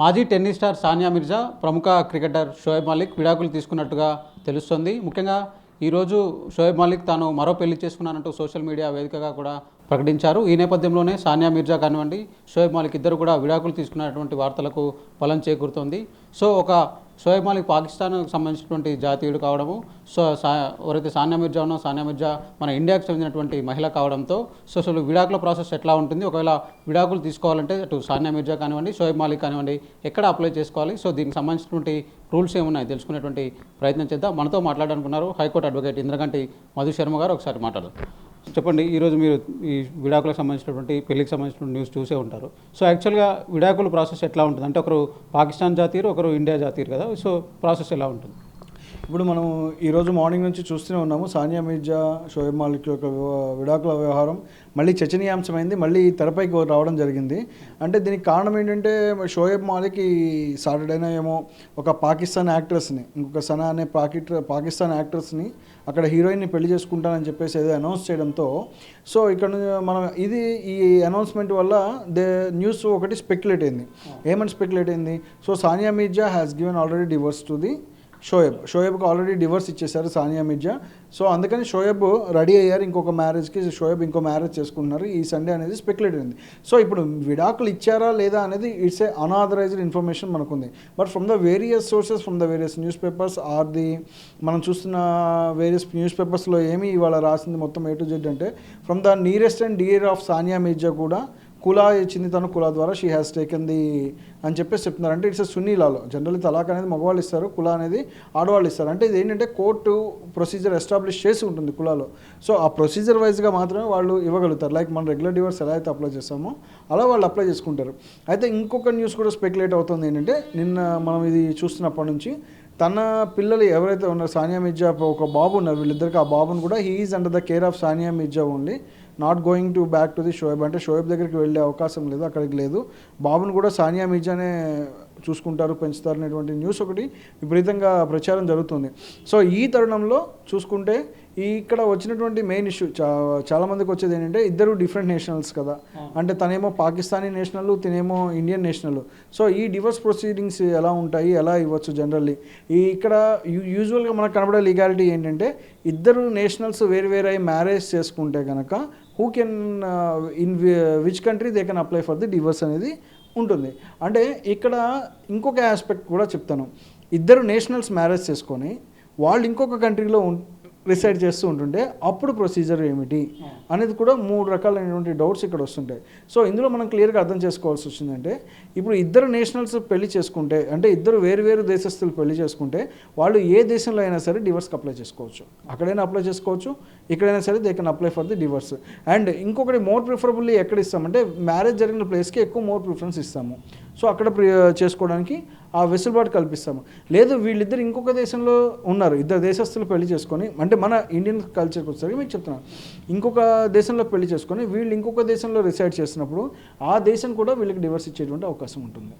మాజీ tennis star Sania Mirza ప్రముఖ cricketer Shoaib Malik విడాకులు తీసుకున్నట్టుగా తెలుస్తోంది. ముఖ్యంగా ఈరోజు షోయబ్ మాలిక్ తాను మరో పెళ్ళి చేసుకున్నానంటూ సోషల్ మీడియా వేదికగా కూడా ప్రకటించారు. ఈ నేపథ్యంలోనే సానియా మిర్జా కానివ్వండి షోయబ్ మాలిక్ ఇద్దరు కూడా విడాకులు తీసుకున్నటువంటి వార్తలకు బలం చేకూరుతోంది. సో ఒక షోయబ్ మాలిక్ పాకిస్తాన్కు సంబంధించినటువంటి జాతీయుడు కావడము సో సా ఎవరైతే సానియా మిర్జా ఉన్నో సానియా మిర్జా మన ఇండియాకు చెందినటువంటి మహిళ కావడంతో సో అసలు విడాకుల ప్రాసెస్ ఎట్లా ఉంటుంది? ఒకవేళ విడాకులు తీసుకోవాలంటే అటు సానియా మిర్జా కానివ్వండి షోయబ్ మాలిక్ కానివ్వండి ఎక్కడ అప్లై చేసుకోవాలి? సో దీనికి సంబంధించినటువంటి రూల్స్ ఏమున్నాయి? తెలుసుకునేటువంటి ప్రయత్నం చేద్దాం. మనతో మాట్లాడాలనుకున్నారు high court advocate Indraganti Madhu Sharma garu. ఒకసారి మాట్లాడదాం. చెప్పండి ఈరోజు మీరు ఈ విడాకులకు సంబంధించినటువంటి పెళ్ళికి సంబంధించిన న్యూస్ చూసే ఉంటారు. సో యాక్చువల్గా విడాకుల ప్రాసెస్ ఎట్లా ఉంటుంది? అంటే ఒకరు పాకిస్తాన్ జాతీయులు ఒకరు ఇండియా జాతీయులు కదా? సో ప్రాసెస్ ఎలా ఉంటుంది? ఇప్పుడు మనం ఈరోజు మార్నింగ్ నుంచి చూస్తూనే ఉన్నాము. సానియా మీర్జా షోయబ్ మాలిక్ యొక్క విడాకుల వ్యవహారం. మళ్ళీ చర్చనీయాంశమైంది. మళ్ళీ తెరపైకి రావడం జరిగింది. అంటే దీనికి కారణం ఏంటంటే షోయబ్ మాలిక్ ఈ సాటర్డేనా ఏమో ఒక పాకిస్తాన్ యాక్ట్రెస్ని ఇంకొక సనా అనే పాకిట్ పాకిస్తాన్ యాక్ట్రెస్ని అక్కడ హీరోయిన్ని పెళ్ళి చేసుకుంటానని చెప్పేసి ఏదో అనౌన్స్ చేయడంతో సో ఇక్కడ మనం ఇది ఈ అనౌన్స్మెంట్ వల్ల దే న్యూస్ ఒకటి స్పెక్యులేట్ అయింది. ఏమని స్పెక్యులేట్ అయింది? So Sania Mirza has given already divorce to the Shoaib. షోయబ్కి already divorce ఇచ్చేశారు సానియా మిర్జా. సో అందుకని షోయబ్ రెడీ అయ్యారు ఇంకొక మ్యారేజ్కి షోయబ్ ఇంకో మ్యారేజ్ చేసుకుంటున్నారు. ఈ సండే అనేది స్పెక్యులేట్ అయింది సో ఇప్పుడు విడాకులు ఇచ్చారా లేదా అనేది ఇట్స్ ఏ అనాథరైజ్డ్ ఇన్ఫర్మేషన్ మనకుంది. But from the various sources from the various newspapers or the మనం చూస్తున్న వేరియస్ న్యూస్ పేపర్స్లో ఏమి ఇవాళ రాసింది మొత్తం ఏ టు జెడ్ అంటే from the nearest and dear of Sania Mirza కూడా కులా ఇచ్చింది తను కులా ద్వారా షీ హ్యాస్ టేకెన్ ది అని చెప్పేసి చెప్తున్నారు. అంటే ఇట్స్ సునీలాలో జనరల్లీ తలాక్ అనేది మగవాళ్ళు ఇస్తారు కులా అనేది ఆడవాళ్ళు ఇస్తారు. అంటే ఇది ఏంటంటే కోర్టు ప్రొసీజర్ ఎస్టాబ్లిష్ చేసి ఉంటుంది కులాలో. సో ఆ ప్రొసీజర్ వైజ్గా మాత్రమే వాళ్ళు ఇవ్వగలుగుతారు. లైక్ మన రెగ్యులర్ డివర్స్ ఎలా అయితే అప్లై చేస్తామో అలా వాళ్ళు అప్లై చేసుకుంటారు. అయితే ఇంకొక న్యూస్ కూడా స్పెక్యులేట్ అవుతుంది ఏంటంటే నిన్న మనం ఇది చూస్తున్నప్పటి నుంచి తన పిల్లలు ఎవరైతే ఉన్నారో సానియా మిర్జా ఒక బాబు ఉన్నారు. వీళ్ళిద్దరికి ఆ బాబుని కూడా he's under the care of Sania Mirza only not going to back to the Shoaib అంటే షోయబ్ దగ్గరికి వెళ్ళే అవకాశం లేదు అక్కడికి లేదు. బాబును కూడా సానియా మీర్జానే చూసుకుంటారు పెంచుతారు అనేటువంటి న్యూస్ ఒకటి విపరీతంగా ప్రచారం జరుగుతుంది. సో ఈ తరుణంలో చూసుకుంటే ఈ ఇక్కడ వచ్చినటువంటి మెయిన్ ఇష్యూ చా చాలామందికి వచ్చేది ఏంటంటే ఇద్దరు డిఫరెంట్ నేషనల్స్ కదా. అంటే తనేమో పాకిస్తానీ నేషనల్ తినేమో ఇండియన్ నేషనల్ సో ఈ డివోర్స్ ప్రొసీడింగ్స్ ఎలా ఉంటాయి ఎలా ఇవ్వచ్చు జనరల్లీ ఈ ఇక్కడ యూ- యూజువల్గా మనకు కనబడే లీగాలిటీ ఏంటంటే ఇద్దరు నేషనల్స్ వేరు వేరే మ్యారేజ్ చేసుకుంటే కనుక who can in which country they can apply for the divorce అనేది ఉంటుంది. అంటే ఇక్కడ ఇంకొక ఆస్పెక్ట్ కూడా చెప్తాను. ఇద్దరు నేషనల్స్ మ్యారేజ్ చేసుకొని వాళ్ళు ఇంకొక కంట్రీలో రిసైడ్ చేస్తూ ఉంటుంటే అప్పుడు ప్రొసీజర్ ఏమిటి అనేది కూడా మూడు రకాలైనటువంటి డౌట్స్ ఇక్కడ వస్తుంటాయి. సో ఇందులో మనం క్లియర్గా అర్థం చేసుకోవాల్సి వచ్చిందంటే ఇప్పుడు ఇద్దరు నేషనల్స్ పెళ్ళి చేసుకుంటే అంటే ఇద్దరు వేరు వేరు దేశస్తులు పెళ్ళి చేసుకుంటే వాళ్ళు ఏ దేశంలో అయినా సరే డివర్స్కి అప్లై చేసుకోవచ్చు. అక్కడైనా అప్లై చేసుకోవచ్చు ఇక్కడైనా సరే they can apply for the divorce. And ఇంకొకటి మోర్ ప్రిఫరబుల్లీ ఎక్కడ ఇస్తామంటే మ్యారేజ్ జరిగిన ప్లేస్కి ఎక్కువ మోర్ ప్రిఫరెన్స్ ఇస్తాము. సో అక్కడ ప్రి- చేసుకోవడానికి ఆ వెసులుబాటు కల్పిస్తాము. లేదు వీళ్ళిద్దరు ఇంకొక దేశంలో ఉన్నారు. ఇద్దరు దేశస్తులు పెళ్ళి చేసుకొని అంటే మన ఇండియన్ కల్చర్కి వచ్చేసరికి మీకు చెప్తున్నాను ఇంకొక దేశంలో పెళ్ళి చేసుకొని వీళ్ళు ఇంకొక దేశంలో రిసైడ్ చేసినప్పుడు ఆ దేశం కూడా వీళ్ళకి డివర్స్ ఇచ్చేటువంటి అవకాశం ఉంటుంది.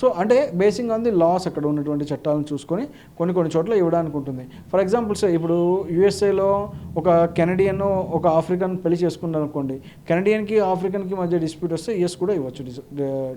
సో అంటే బేసింగ్ ఆన్ ది లాస్ అక్కడ ఉన్నటువంటి చట్టాలను చూసుకొని కొన్ని కొన్ని చోట్ల ఇవ్వడానికి ఉంటుంది ఫర్ ఎగ్జాంపుల్ సార్ ఇప్పుడు యుఎస్ఏలో ఒక కెనడియన్ ఒక ఆఫ్రికన్ పెళ్ళి చేసుకున్నారు అనుకోండి కెనడియన్కి ఆఫ్రికన్కి మధ్య డిస్ప్యూట్ వస్తే యుఎస్ కూడా ఇవ్వచ్చు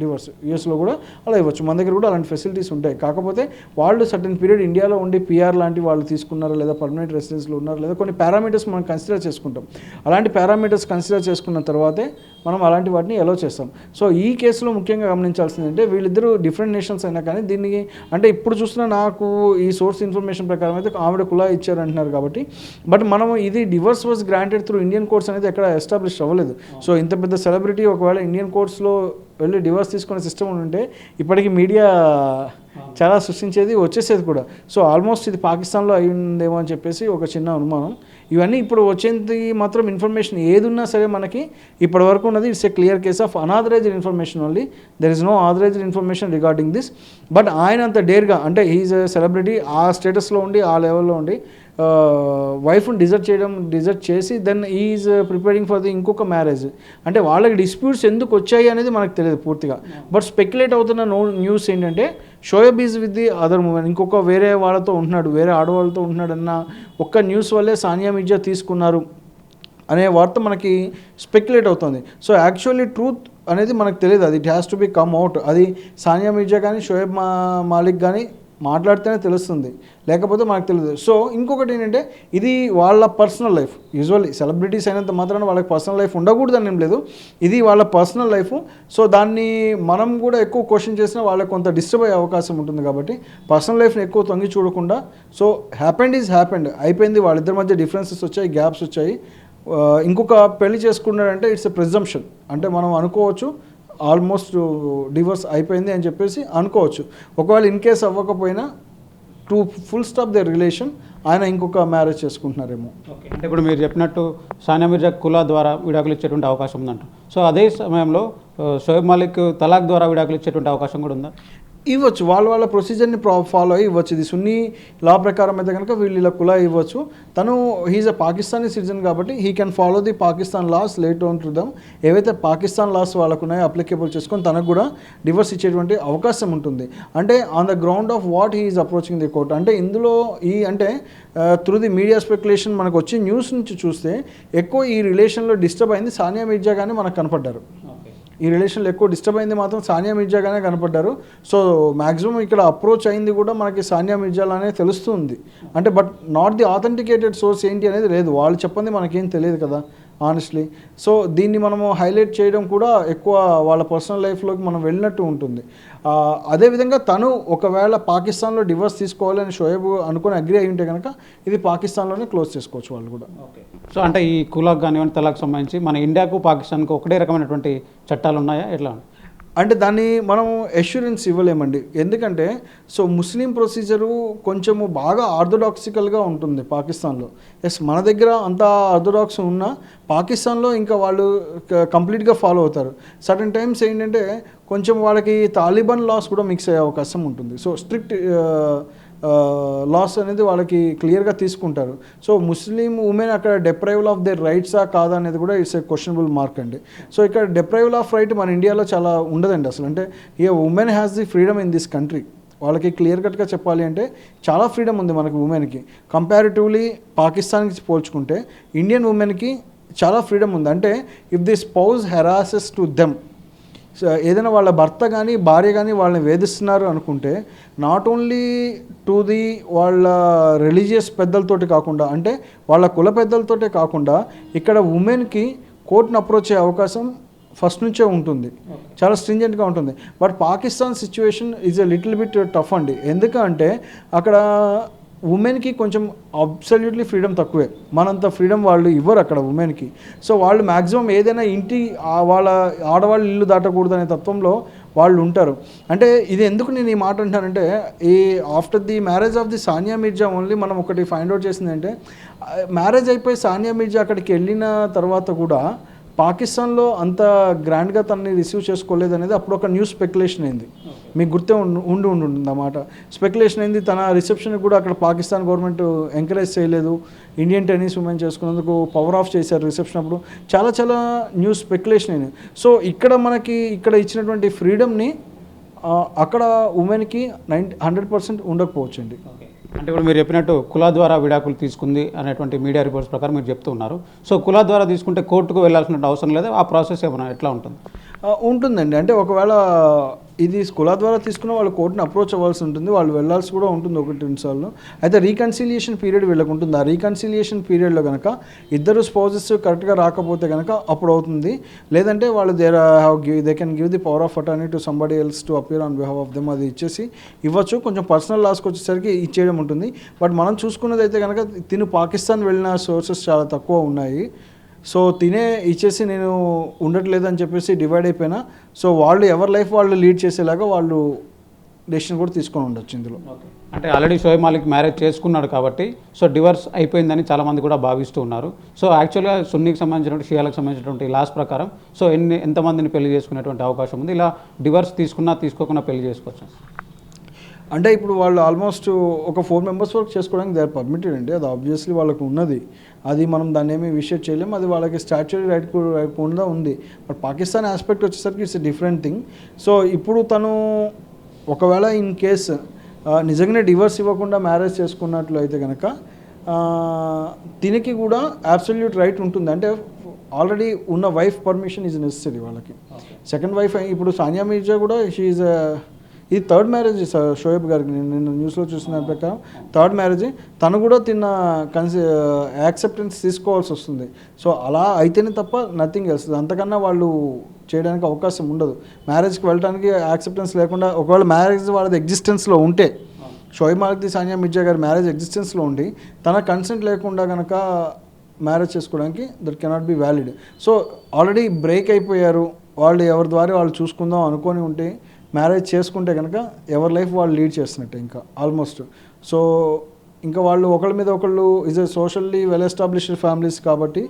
డివర్స్ యుఎస్లో కూడా అలా ఇవ్వచ్చు. మన దగ్గర కూడా అలాంటి ఫెసిలిటీస్ ఉంటాయి. కాకపోతే వాళ్ళు సర్టన్ పీరియడ్ ఇండియాలో ఉండి పిఆర్ లాంటి వాళ్ళు తీసుకున్నారా లేదా పర్మనెంట్ రెసిడెన్స్లో ఉన్నారా లేదా కొన్ని పారామీటర్స్ మనం కన్సిడర్ చేసుకుంటాం. అలాంటి పారామీటర్స్ కన్సిడర్ చేసుకున్న తర్వాతే మనం అలాంటి వాటిని ఎలో చేస్తాం. సో ఈ కేసులో ముఖ్యంగా గమనించాల్సింది అంటే వీళ్ళిద్దరూ డిఫరెంట్ నేషన్స్ అయినా కానీ దీనికి అంటే ఇప్పుడు చూసిన నాకు ఈ సోర్స్ ఇన్ఫర్మేషన్ ప్రకారం అయితే ఆవిడ కులా ఇచ్చారు అంటున్నారు కాబట్టి బట్ మనం ఇది divorce was granted through Indian courts అనేది ఎక్కడ ఎస్టాబ్లిష్ అవ్వలేదు. సో ఇంత పెద్ద సెలబ్రిటీ ఒకవేళ ఇండియన్ కోర్ట్స్లో వెళ్ళి డివర్స్ తీసుకునే సిస్టమ్ ఉంటే ఇప్పటికీ మీడియా చాలా సృష్టించేది వచ్చేసేది కూడా. సో ఆల్మోస్ట్ ఇది పాకిస్తాన్లో అయిందేమో అని చెప్పేసి ఒక చిన్న అనుమానం. ఇవన్నీ ఇప్పుడు వచ్చేది మాత్రం ఇన్ఫర్మేషన్ ఏది ఉన్నా సరే మనకి ఇప్పటి వరకు ఉన్నది it's a clear case of unauthorized information only there is no authorized information regarding this but ఆయన అంత డేర్గా అంటే ఈజ్ సెలబ్రిటీ ఆ స్టేటస్లో ఉండి ఆ లెవెల్లో ఉండి వైఫ్ని డిజర్ట్ చేయడం డిజర్ట్ చేసి then is preparing for the ఇంకొక మ్యారేజ్ అంటే వాళ్ళకి డిస్ప్యూట్స్ ఎందుకు వచ్చాయి అనేది మనకు తెలియదు పూర్తిగా. బట్ స్పెక్యులేట్ అవుతున్న నో న్యూస్ ఏంటంటే Shoaib is with the other movie ఇంకొక వేరే వాళ్ళతో ఉంటున్నాడు వేరే ఆడవాళ్ళతో ఉంటున్నాడు అన్న ఒక్క న్యూస్ వల్లే సానియా మిర్జా తీసుకున్నారు అనే వార్త మనకి స్పెక్యులేట్ అవుతుంది. సో యాక్చువల్లీ ట్రూత్ అనేది మనకు తెలియదు. అది it has to be come out అది సానియా మిర్జా కానీ షోయబ్ మా మాలిక్ కానీ మాట్లాడితేనే తెలుస్తుంది. లేకపోతే మనకు తెలియదు. సో ఇంకొకటి ఏంటంటే ఇది వాళ్ళ పర్సనల్ లైఫ్. యూజువల్లీ సెలబ్రిటీస్ అయినంత మాత్రాన వాళ్ళకి పర్సనల్ లైఫ్ ఉండకూడదని ఏం లేదు. ఇది వాళ్ళ పర్సనల్ లైఫ్. సో దాన్ని మనం కూడా ఎక్కువ క్వశ్చన్ చేసినా వాళ్ళకి కొంత డిస్టర్బ్ అయ్యే అవకాశం ఉంటుంది కాబట్టి పర్సనల్ లైఫ్ని ఎక్కువ తొంగి చూడకుండా సో హ్యాపెండ్ ఈజ్ హ్యాపెండ్ అయిపోయింది. వాళ్ళిద్దరి మధ్య డిఫరెన్సెస్ వచ్చాయి గ్యాప్స్ వచ్చాయి. ఇంకొక పెళ్ళి చేసుకున్నాడంటే ఇట్స్ ఎ ప్రిజంప్షన్ అంటే మనం అనుకోవచ్చు ఆల్మోస్ట్ డివోర్స్ అయిపోయింది అని చెప్పేసి అనుకోవచ్చు. ఒకవేళ ఇన్ కేస్ అవ్వకపోయినా to full stop the relation ఆయన ఇంకొక మ్యారేజ్ చేసుకుంటున్నారేమో. ఓకే అంటే ఇప్పుడు మీరు చెప్పినట్టు సానియా మిర్జా కులా ద్వారా విడాకులు ఇచ్చేటువంటి అవకాశం ఉందంట. సో అదే సమయంలో షోయబ్ మలిక్ తలాక్ ద్వారా విడాకులు ఇచ్చేటువంటి అవకాశం కూడా ఉందా? ఇవ్వచ్చు. వాళ్ళ వాళ్ళ ప్రొసీజర్ని ఫాలో అయ్యి ఇవ్వచ్చు. ఇది సున్నీ లా ప్రకారం అయితే కనుక వీళ్ళు ఇలా కులా ఇవ్వచ్చు. తను హీజ్ అ పాకిస్తానీ సిటిజన్ కాబట్టి he can follow the Pakistan laws late on to them ఏవైతే పాకిస్తాన్ లాస్ వాళ్ళకు ఉన్నాయో అప్లికేబుల్ చేసుకొని తనకు కూడా డివర్స్ ఇచ్చేటువంటి అవకాశం ఉంటుంది. అంటే on the ground of what he's approaching the court అంటే ఇందులో ఈ అంటే త్రూ ది మీడియా స్పెక్యులేషన్ మనకు వచ్చి న్యూస్ నుంచి చూస్తే ఎక్కువ ఈ రిలేషన్లో డిస్టర్బ్ అయింది. సానియా మిర్జా కానీ మనకు కనపడ్డారు. ఈ రిలేషన్లో ఎక్కువ డిస్టర్బ్ అయింది మాత్రం సానియా మిర్జాగానే కనపడ్డారు. సో మ్యాక్సిమం ఇక్కడ అప్రోచ్ అయింది కూడా మనకి సానియా మిర్జాలానే తెలుస్తుంది. అంటే but not the authenticated source ఏంటి అనేది లేదు. వాళ్ళు చెప్పండి మనకేం తెలియదు కదా. ఆనెస్ట్లీ సో దీన్ని మనము హైలైట్ చేయడం కూడా ఎక్కువ వాళ్ళ పర్సనల్ లైఫ్లోకి మనం వెళ్ళినట్టు ఉంటుంది. అదేవిధంగా తను ఒకవేళ పాకిస్తాన్లో డివోర్స్ తీసుకోవాలని షోయబ్ అనుకుని అగ్రి అయి ఉంటే కనుక ఇది పాకిస్తాన్లోనే క్లోజ్ చేసుకోవచ్చు వాళ్ళు కూడా. ఓకే సో అంటే ఈ కులాక్ కానివ్వండి తలాక్ సంబంధించి మన ఇండియాకు పాకిస్తాన్కు ఒకటే రకమైనటువంటి చట్టాలు ఉన్నాయా? ఎట్లా? అంటే దాన్ని మనం ఎష్యూరెన్స్ ఇవ్వలేమండి. ఎందుకంటే సో ముస్లిం ప్రొసీజరు కొంచెము బాగా ఆర్థోడాక్సికల్గా ఉంటుంది పాకిస్తాన్లో. ఎస్ మన దగ్గర అంత ఆర్థోడాక్స్ ఉన్నా పాకిస్తాన్లో ఇంకా వాళ్ళు కంప్లీట్గా ఫాలో అవుతారు. సడన్ టైమ్స్ ఏంటంటే కొంచెం వాళ్ళకి తాలిబాన్ లాస్ కూడా మిక్స్ అయ్యే అవకాశం ఉంటుంది. సో స్ట్రిక్ట్ లాస్ అనేది వాళ్ళకి క్లియర్గా తీసుకుంటారు. సో ముస్లిం ఉమెన్ అక్కడ డెప్రైవల్ ఆఫ్ దేర్ రైట్సా కాదా అనేది కూడా ఇట్స్ ఏ క్వశ్చనబుల్ మార్క్ అండి. సో ఇక్కడ డెప్రైవల్ ఆఫ్ రైట్ మన ఇండియాలో చాలా ఉండదండి అసలు. అంటే a women has the freedom in this country వాళ్ళకి క్లియర్ కట్గా చెప్పాలి అంటే చాలా ఫ్రీడమ్ ఉంది మనకి ఉమెన్కి కంపారిటివ్లీ పాకిస్తాన్కి పోల్చుకుంటే ఇండియన్ ఉమెన్కి చాలా ఫ్రీడమ్ ఉంది. అంటే if the spouse harasses to them ఏదైనా వాళ్ళ భర్త కానీ భార్య కానీ వాళ్ళని వేధిస్తున్నారు అనుకుంటే నాట్ ఓన్లీ టు ది వాళ్ళ రిలీజియస్ పెద్దలతోటి కాకుండా అంటే వాళ్ళ కుల పెద్దలతోటే కాకుండా ఇక్కడ ఉమెన్కి కోర్టును అప్రోచ్ అయ్యే అవకాశం ఫస్ట్ నుంచే ఉంటుంది. చాలా స్ట్రింజెంట్గా ఉంటుంది. But Pakistan situation is a little bit tough అండి. ఎందుకంటే అక్కడ ఉమెన్కి కొంచెం అబ్సల్యూట్లీ ఫ్రీడమ్ తక్కువే. మనంత ఫ్రీడమ్ వాళ్ళు ఇవ్వరు అక్కడ ఉమెన్కి. సో వాళ్ళు మ్యాక్సిమం ఏదైనా ఇంటి వాళ్ళ ఆడవాళ్ళు ఇల్లు దాటకూడదు అనే తత్వంలో వాళ్ళు ఉంటారు. అంటే ఇది ఎందుకు నేను ఈ మాట అంటానంటే ఈ after the marriage of the Sania Mirza only మనం ఒకటి ఫైండ్ అవుట్ చేసిందంటే మ్యారేజ్ అయిపోయి సానియా మిర్జా అక్కడికి వెళ్ళిన తర్వాత కూడా పాకిస్తాన్లో అంత గ్రాండ్గా తనని రిసీవ్ చేసుకోలేదు అనేది అప్పుడు ఒక న్యూస్ స్పెక్యులేషన్ అయింది. మీకు గుర్తే ఉండి ఉండి ఉండి ఉంటుంది అన్నమాట స్పెక్యులేషన్ అయింది తన రిసెప్షన్ కూడా అక్కడ పాకిస్తాన్ గవర్నమెంట్ ఎంకరేజ్ చేయలేదు. ఇండియన్ టెన్నిస్ ఉమెన్ చేసుకున్నందుకు పవర్ ఆఫ్ చేశారు రిసెప్షన్ అప్పుడు. చాలా చాలా న్యూస్ స్పెక్యులేషన్ అయింది. సో ఇక్కడ మనకి ఇక్కడ ఇచ్చినటువంటి ఫ్రీడమ్ని అక్కడ ఉమెన్కి నైంటీ హండ్రెడ్ పర్సెంట్ ఉండకపోవచ్చు అండి అంటే ఇప్పుడు మీరు చెప్పినట్టు కుల ద్వారా విడాకులు తీసుకుంది అనేటువంటి మీడియా రిపోర్ట్స్ ప్రకారం మీరు చెప్తూ ఉన్నారు. సో కుల ద్వారా తీసుకుంటే కోర్టుకు వెళ్ళాల్సిన అవసరం లేదా ఆ ప్రాసెస్ ఏమైనా ఎట్లా ఉంటుంది? ఉంటుందండి. అంటే ఒకవేళ ఇది స్కులా ద్వారా తీసుకున్న వాళ్ళు కోర్టును అప్రోచ్ అవ్వాల్సి ఉంటుంది. వాళ్ళు వెళ్ళాల్సి కూడా ఉంటుంది ఒకటి రెండు సార్లు. అయితే రీకన్సిలియేషన్ పీరియడ్ వీళ్ళకు ఉంటుంది. ఆ రీకన్సిలియేషన్ పీరియడ్లో కనుక ఇద్దరు స్పౌజెస్ కరెక్ట్గా రాకపోతే కనుక అప్పుడు అవుతుంది. లేదంటే వాళ్ళు there have give they can give the power of attorney to somebody else to appear on behalf of them అది ఇచ్చేసి ఇవ్వచ్చు. కొంచెం పర్సనల్ లాస్కి వచ్చేసరికి ఇచ్చేయడం ఉంటుంది. బట్ మనం చూసుకున్నది అయితే కనుక తిను పాకిస్తాన్ వెళ్ళిన సోర్సెస్ చాలా తక్కువ ఉన్నాయి. సో తినే ఇచ్చేసి నేను ఉండట్లేదు అని చెప్పేసి డివైడ్ అయిపోయినా. సో వాళ్ళు ఎవరి లైఫ్ వాళ్ళు లీడ్ చేసేలాగా వాళ్ళు డెసిషన్ కూడా తీసుకొని ఉండొచ్చు ఇందులో. అంటే ఆల్రెడీ షోయబ్ మాలిక్ మ్యారేజ్ చేసుకున్నాడు కాబట్టి సో డివర్స్ అయిపోయిందని చాలామంది కూడా భావిస్తూ ఉన్నారు. సో యాక్చువల్గా సున్నీకి సంబంధించినటువంటి షియాలకు సంబంధించినటువంటి లాస్ ప్రకారం సో ఎన్ని ఎంతమందిని పెళ్ళి చేసుకునేటువంటి అవకాశం ఉంది? ఇలా డివర్స్ తీసుకున్నా తీసుకోకుండా పెళ్ళి చేసుకోవచ్చు? అంటే ఇప్పుడు వాళ్ళు ఆల్మోస్ట్ ఒక ఫోర్ మెంబర్స్ వరకు చేసుకోవడానికి దే ఆర్ పర్మిటెడ్ అండి. అది ఆబ్వియస్లీ వాళ్ళకు ఉన్నది. అది మనం దాన్ని ఏమీ విషయం చేయలేము. అది వాళ్ళకి స్టాచ్యూరీ రైట్ కూడా ఉంది. బట్ పాకిస్తాన్ ఆస్పెక్ట్ వచ్చేసరికి ఇట్స్ డిఫరెంట్ థింగ్ సో ఇప్పుడు తను ఒకవేళ ఇన్ కేస్ నిజంగానే డివర్స్ ఇవ్వకుండా మ్యారేజ్ చేసుకున్నట్లు అయితే కనుక దీనికి కూడా అబ్సల్యూట్ రైట్ ఉంటుంది. అంటే ఆల్రెడీ ఉన్న వైఫ్ పర్మిషన్ ఈజ్ నెసరీ వాళ్ళకి. సెకండ్ వైఫ్ ఇప్పుడు సానియా మీర్జా కూడా షీఈ్ ఈ థర్డ్ మ్యారేజ్ షోయబ్ గారికి నేను నిన్న న్యూస్లో చూసిన ప్రకారం థర్డ్ మ్యారేజ్ తను కూడా తిన్న కన్సి యాక్సెప్టెన్స్ తీసుకోవాల్సి వస్తుంది. సో అలా అయితేనే తప్ప నథింగ్ ఎల్స్ అంతకన్నా వాళ్ళు చేయడానికి అవకాశం ఉండదు. మ్యారేజ్కి వెళ్ళడానికి యాక్సెప్టెన్స్ లేకుండా ఒకవేళ మ్యారేజ్ వాళ్ళది ఎగ్జిస్టెన్స్లో ఉంటే షోయబ్ మాలిక్ది సానియా మిర్జా గారి మ్యారేజ్ ఎగ్జిస్టెన్స్లో ఉండి తన కన్సెంట్ లేకుండా కనుక మ్యారేజ్ చేసుకోవడానికి that cannot be valid so already break అయిపోయారు. వాళ్ళు ఎవరి ద్వారా వాళ్ళు చూసుకుందాం అనుకొని ఉంటే మ్యారేజ్ చేసుకుంటే కనుక ఎవరి లైఫ్ వాళ్ళు లీడ్ చేస్తున్నట్టే ఇంకా ఆల్మోస్ట్. సో ఇంకా వాళ్ళు ఒకళ్ళ మీద ఒకళ్ళు is a socially well established families కాబట్టి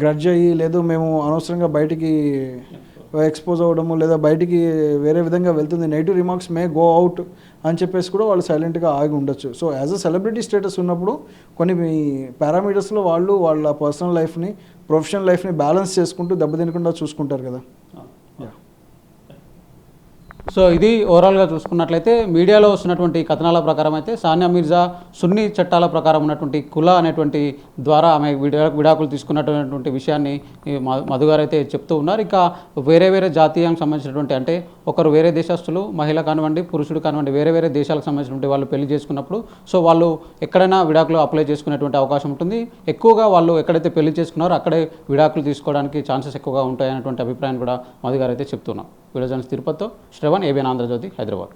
గ్రడ్జ్ అయ్యి లేదు మేము అనవసరంగా బయటికి ఎక్స్పోజ్ అవ్వడము లేదా బయటికి వేరే విధంగా వెళ్తుంది negative remarks may go out అని చెప్పేసి కూడా వాళ్ళు సైలెంట్గా ఆగి ఉండొచ్చు. So as a celebrity status ఉన్నప్పుడు కొన్ని పారామీటర్స్లో వాళ్ళు వాళ్ళ పర్సనల్ లైఫ్ని ప్రొఫెషనల్ లైఫ్ని బ్యాలెన్స్ చేసుకుంటూ దెబ్బతినకుండా చూసుకుంటారు కదా. సో ఇది ఓవరాల్గా చూసుకున్నట్లయితే మీడియాలో వస్తున్నటువంటి కథనాల ప్రకారం అయితే సానియా మిర్జా సున్ని చట్టాల ప్రకారం ఉన్నటువంటి కుల అనేటువంటి ద్వారా ఆమె విడా విడాకులు తీసుకున్నటువంటి విషయాన్ని మ- మధు గారు అయితే చెప్తూ ఉన్నారు. ఇంకా వేరే వేరే జాతీయానికి సంబంధించినటువంటి అంటే ఒకరు వేరే దేశస్తులు మహిళ కానివ్వండి పురుషుడు కానివ్వండి వేరే వేరే దేశాలకు సంబంధించినటువంటి వాళ్ళు పెళ్ళి చేసుకున్నప్పుడు సో వాళ్ళు ఎక్కడైనా విడాకులు అప్లై చేసుకునేటువంటి అవకాశం ఉంటుంది. ఎక్కువగా వాళ్ళు ఎక్కడైతే పెళ్ళి చేసుకున్నారో అక్కడే విడాకులు తీసుకోవడానికి ఛాన్సెస్ ఎక్కువగా ఉంటాయనేటువంటి అభిప్రాయం కూడా మధు గారు అయితే చెప్తున్నారు. వీడియో జర్నలిస్ట్ తిరుపతితో శ్రవణ్ ఏబిఎన్ ఆంధ్రజ్యోతి హైదరాబాద్.